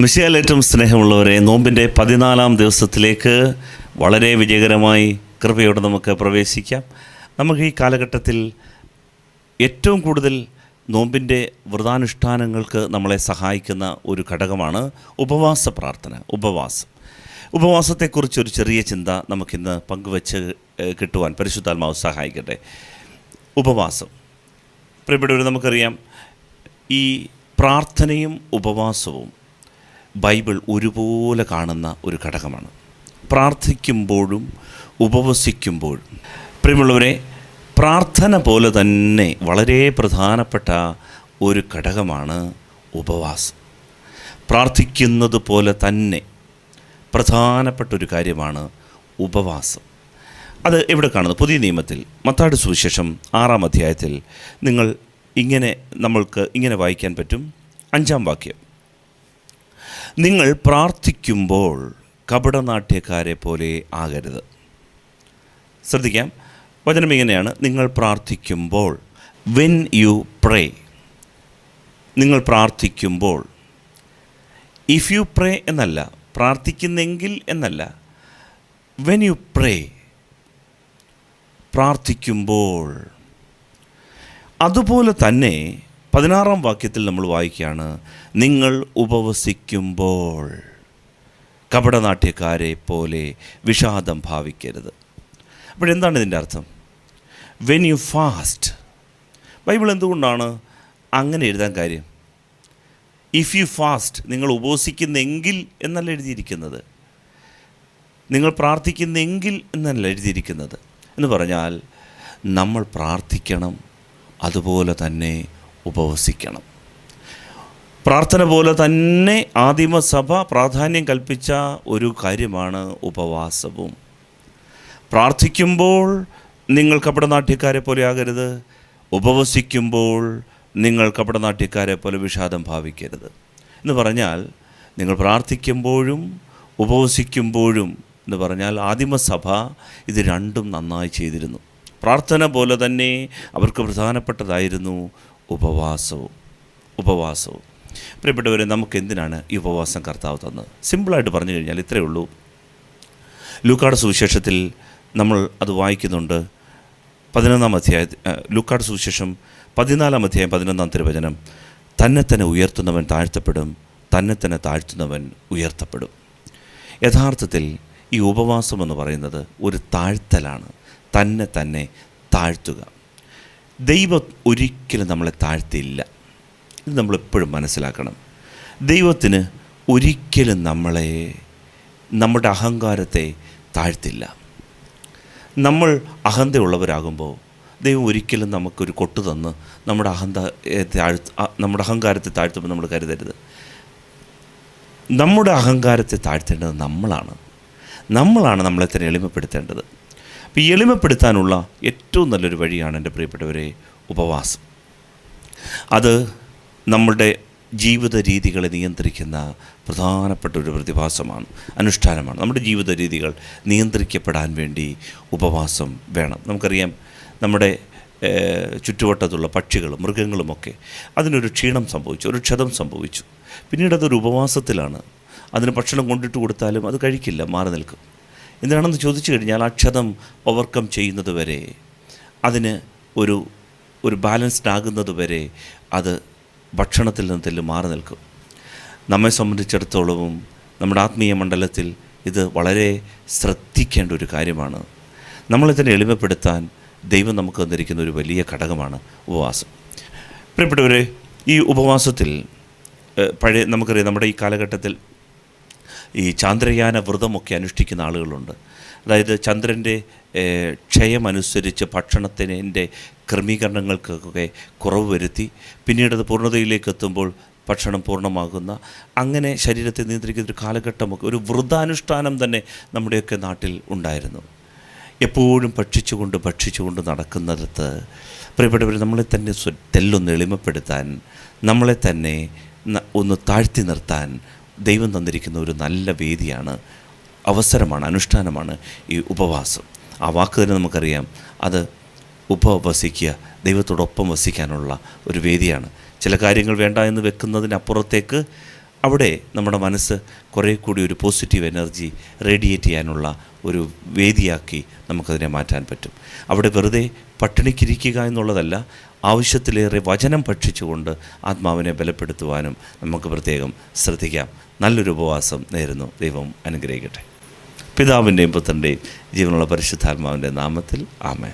മിശിയാൽ ഏറ്റവും സ്നേഹമുള്ളവരെ നോമ്പിന്റെ പതിനാലാം ദിവസത്തിലേക്ക് വളരെ വിജയകരമായി കൃപയോടെ നമുക്ക് പ്രവേശിക്കാം. നമുക്ക് ഈ കാലഘട്ടത്തിൽ ഏറ്റവും കൂടുതൽ നോമ്പിന്റെ വ്രതാനുഷ്ഠാനങ്ങൾക്ക് നമ്മളെ സഹായിക്കുന്ന ഒരു ഘടകമാണ് ഉപവാസ പ്രാർത്ഥന ഉപവാസം. ഉപവാസത്തെക്കുറിച്ചൊരു ചെറിയ ചിന്ത നമുക്കിന്ന് പങ്കുവച്ച് കിട്ടുവാൻ പരിശുദ്ധാത്മാവ് സഹായിക്കട്ടെ. ഉപവാസം. പ്രിയപ്പെട്ടവർ നമുക്കറിയാം ഈ പ്രാർത്ഥനയും ഉപവാസവും ബൈബിൾ ഒരുപോലെ കാണുന്ന ഒരു ഘടകമാണ്. പ്രാർത്ഥിക്കുമ്പോഴും ഉപവസിക്കുമ്പോഴും. പ്രിയമുള്ളവരെ പ്രാർത്ഥന പോലെ തന്നെ വളരെ പ്രധാനപ്പെട്ട ഒരു ഘടകമാണ് ഉപവാസം. പ്രാർത്ഥിക്കുന്നത് പോലെ തന്നെ പ്രധാനപ്പെട്ട ഒരു കാര്യമാണ് ഉപവാസം. അത് എവിടെ കാണുന്നു? പുതിയ നിയമത്തിൽ മത്താട് സുവിശേഷം ആറാം അധ്യായത്തിൽ നിങ്ങൾ ഇങ്ങനെ നമ്മൾക്ക് ഇങ്ങനെ വായിക്കാൻ പറ്റും. അഞ്ചാം വാക്യം. നിങ്ങൾ പ്രാർത്ഥിക്കുമ്പോൾ കപടനാട്യക്കാരെ പോലെ ആകരുത്. ശ്രദ്ധിക്കാം. വചനം ഇങ്ങനെയാണ്. നിങ്ങൾ പ്രാർത്ഥിക്കുമ്പോൾ വെൻ യു പ്രേ നിങ്ങൾ പ്രാർത്ഥിക്കുമ്പോൾ ഇഫ് യു പ്രേ എന്നല്ല പ്രാർത്ഥിക്കുന്നെങ്കിൽ എന്നല്ല വെൻ യു പ്രേ പ്രാർത്ഥിക്കുമ്പോൾ അതുപോലെ തന്നെ പതിനാറാം വാക്യത്തിൽ നമ്മൾ വായിക്കുകയാണ് നിങ്ങൾ ഉപവസിക്കുമ്പോൾ കപടനാട്യക്കാരെ പോലെ വിഷാദം ഭാവിക്കരുത്. അപ്പോഴെന്താണ് ഇതിന്റെ അർത്ഥം? വെൻ യു ഫാസ്റ്റ് ബൈബിൾ എന്തുകൊണ്ടാണ് അങ്ങനെ എഴുതാൻ കാര്യം? ഇഫ് യു ഫാസ്റ്റ് നിങ്ങൾ ഉപവസിക്കുന്നെങ്കിൽ എന്നല്ല എഴുതിയിരിക്കുന്നത്. നിങ്ങൾ പ്രാർത്ഥിക്കുന്നെങ്കിൽ എന്നല്ല എഴുതിയിരിക്കുന്നത്. എന്ന് പറഞ്ഞാൽ നമ്മൾ പ്രാർത്ഥിക്കണം അതുപോലെ തന്നെ ഉപവസിക്കണം. പ്രാർത്ഥന പോലെ തന്നെ ആദിമസഭ പ്രാധാന്യം കൽപ്പിച്ച ഒരു കാര്യമാണ് ഉപവാസവും. പ്രാർത്ഥിക്കുമ്പോൾ നിങ്ങൾ കപടനാട്യക്കാരെ പോലെ ആകരുത്. ഉപവസിക്കുമ്പോൾ നിങ്ങൾ കപടനാട്യക്കാരെ പോലെ വിഷാദം ഭാവിക്കരുത്. എന്ന് പറഞ്ഞാൽ നിങ്ങൾ പ്രാർത്ഥിക്കുമ്പോഴും ഉപവസിക്കുമ്പോഴും എന്ന് പറഞ്ഞാൽ ആദിമസഭ ഇത് രണ്ടും നന്നായി ചെയ്തിരുന്നു. പ്രാർത്ഥന പോലെ തന്നെ അവർക്ക് പ്രധാനപ്പെട്ടതായിരുന്നു ഉപവാസവും ഉപവാസവും. പ്രിയപ്പെട്ടവരെ നമുക്ക് എന്തിനാണ് ഈ ഉപവാസം കർത്താവ് തന്നത്? സിമ്പിളായിട്ട് പറഞ്ഞു കഴിഞ്ഞാൽ ഇത്രയേ ഉള്ളൂ. ലൂക്കാട് സുവിശേഷത്തിൽ നമ്മൾ അത് വായിക്കുന്നുണ്ട്. പതിനൊന്നാം അധ്യായ ലൂക്കാട് സുവിശേഷം പതിനാലാം അധ്യായം പതിനൊന്നാം തിരുവചനം. തന്നെ തന്നെ ഉയർത്തുന്നവൻ താഴ്ത്തപ്പെടും തന്നെ തന്നെ താഴ്ത്തുന്നവൻ ഉയർത്തപ്പെടും. യഥാർത്ഥത്തിൽ ഈ ഉപവാസം എന്ന് പറയുന്നത് ഒരു താഴ്ത്തലാണ്. തന്നെ തന്നെ താഴ്ത്തുക. ദൈവം ഒരിക്കലും നമ്മളെ താഴ്ത്തിയില്ല. ഇത് നമ്മളെപ്പോഴും മനസ്സിലാക്കണം. ദൈവത്തിന് ഒരിക്കലും നമ്മളെ നമ്മുടെ അഹങ്കാരത്തെ താഴ്ത്തില്ല. നമ്മൾ അഹന്തയുള്ളവരാകുമ്പോൾ ദൈവം ഒരിക്കലും നമുക്കൊരു കൊട്ടു തന്ന് നമ്മുടെ അഹന്ത താഴ്ത്ത് നമ്മുടെ അഹങ്കാരത്തെ താഴ്ത്തുമ്പോൾ നമ്മൾ കരുതരുത്. നമ്മുടെ അഹങ്കാരത്തെ താഴ്ത്തേണ്ടത് നമ്മളാണ്. നമ്മളാണ് നമ്മളെ തന്നെ എളിമപ്പെടുത്തേണ്ടത്. അപ്പോൾ ഈ എളിമപ്പെടുത്താനുള്ള ഏറ്റവും നല്ലൊരു വഴിയാണ് എന്റെ പ്രിയപ്പെട്ടവരെ ഉപവാസം. അത് നമ്മളുടെ ജീവിത രീതികളെ നിയന്ത്രിക്കുന്ന പ്രധാനപ്പെട്ട ഒരു പ്രതിഭാസമാണ് അനുഷ്ഠാനമാണ്. നമ്മുടെ ജീവിത രീതികൾ നിയന്ത്രിക്കപ്പെടാൻ വേണ്ടി ഉപവാസം വേണം. നമുക്കറിയാം നമ്മുടെ ചുറ്റുവട്ടത്തുള്ള പക്ഷികളും മൃഗങ്ങളുമൊക്കെ അതിനൊരു ക്ഷീണം സംഭവിച്ചു ഒരു ക്ഷതം സംഭവിച്ചു. പിന്നീട് അതൊരു ഉപവാസത്തിലാണ്. അതിന് ഭക്ഷണം കൊണ്ടിട്ട് കൊടുത്താലും അത് കഴിക്കില്ല മാറി നിൽക്കും. എന്തിനാണെന്ന് ചോദിച്ചു കഴിഞ്ഞാൽ ആ ക്ഷതം ഓവർകം ചെയ്യുന്നത് വരെ അതിന് ഒരു ഒരു ബാലൻസ്ഡ് ആകുന്നത് വരെ അത് ഭക്ഷണത്തിൽ നിന്ന് തെല്ല് മാറി നിൽക്കും. നമ്മെ സംബന്ധിച്ചിടത്തോളവും നമ്മുടെ ആത്മീയ മണ്ഡലത്തിൽ ഇത് വളരെ ശ്രദ്ധിക്കേണ്ട ഒരു കാര്യമാണ് നമ്മളിതിനെ എളിമപ്പെടുത്താൻ ദൈവം നമുക്ക് തന്നിരിക്കുന്ന ഒരു വലിയ ഘടകമാണ് ഉപവാസം. പ്രിയപ്പെട്ടവരെ ഈ ഉപവാസത്തിൽ പഴയ നമുക്കറിയാം നമ്മുടെ ഈ കാലഘട്ടത്തിൽ ഈ ചാന്ദ്രയാന വ്രതമൊക്കെ അനുഷ്ഠിക്കുന്ന ആളുകളുണ്ട്. അതായത് ചന്ദ്രന്റെ ക്ഷയമനുസരിച്ച് ഭക്ഷണത്തിന്റെ ക്രമീകരണങ്ങൾക്കൊക്കെ കുറവ് വരുത്തി പിന്നീട് അത് പൂർണതയിലേക്ക് എത്തുമ്പോൾ ഭക്ഷണം പൂർണമാകുന്ന അങ്ങനെ ശരീരത്തെ നിയന്ത്രിക്കുന്ന ഒരു കാലഘട്ടമൊക്കെ ഒരു വ്രതാനുഷ്ഠാനം തന്നെ നമ്മുടെയൊക്കെ നാട്ടിൽ ഉണ്ടായിരുന്നു. എപ്പോഴും ഭക്ഷിച്ചുകൊണ്ട് ഭക്ഷിച്ചുകൊണ്ട് നടക്കുന്നിടത്ത് പ്രിയപ്പെട്ടവർ നമ്മളെ തന്നെ തെല്ലൊന്ന് എളിമപ്പെടുത്താൻ നമ്മളെ തന്നെ ഒന്ന് താഴ്ത്തി നിർത്താൻ ദൈവം തന്നിരിക്കുന്ന ഒരു നല്ല വേദിയാണ് അവസരമാണ് അനുഷ്ഠാനമാണ് ഈ ഉപവാസം. ആ വാക്ക് തന്നെ നമുക്കറിയാം. അത് ഉപവസിക്കുക ദൈവത്തോടൊപ്പം വസിക്കാനുള്ള ഒരു വേദിയാണ്. ചില കാര്യങ്ങൾ വേണ്ട എന്ന് വെക്കുന്നതിനപ്പുറത്തേക്ക് അവിടെ നമ്മുടെ മനസ്സ് കുറേ കൂടി ഒരു പോസിറ്റീവ് എനർജി റേഡിയേറ്റ് ചെയ്യാനുള്ള ഒരു വേദിയാക്കി നമുക്കതിനെ മാറ്റാൻ പറ്റും. അവിടെ വെറുതെ പട്ടിണിക്കിരിക്കുക എന്നുള്ളതല്ല ആവശ്യത്തിലേറെ വചനം ഭക്ഷിച്ചുകൊണ്ട് ആത്മാവിനെ ബലപ്പെടുത്തുവാനും നമുക്ക് പ്രത്യേകം ശ്രദ്ധിക്കാം. നല്ലൊരു ഉപവാസം നേരുന്നു. ദൈവം അനുഗ്രഹിക്കട്ടെ. പിതാവിന്റെയും പുത്രന്റെയും ജീവനുള്ള പരിശുദ്ധാത്മാവിന്റെ നാമത്തിൽ ആമേ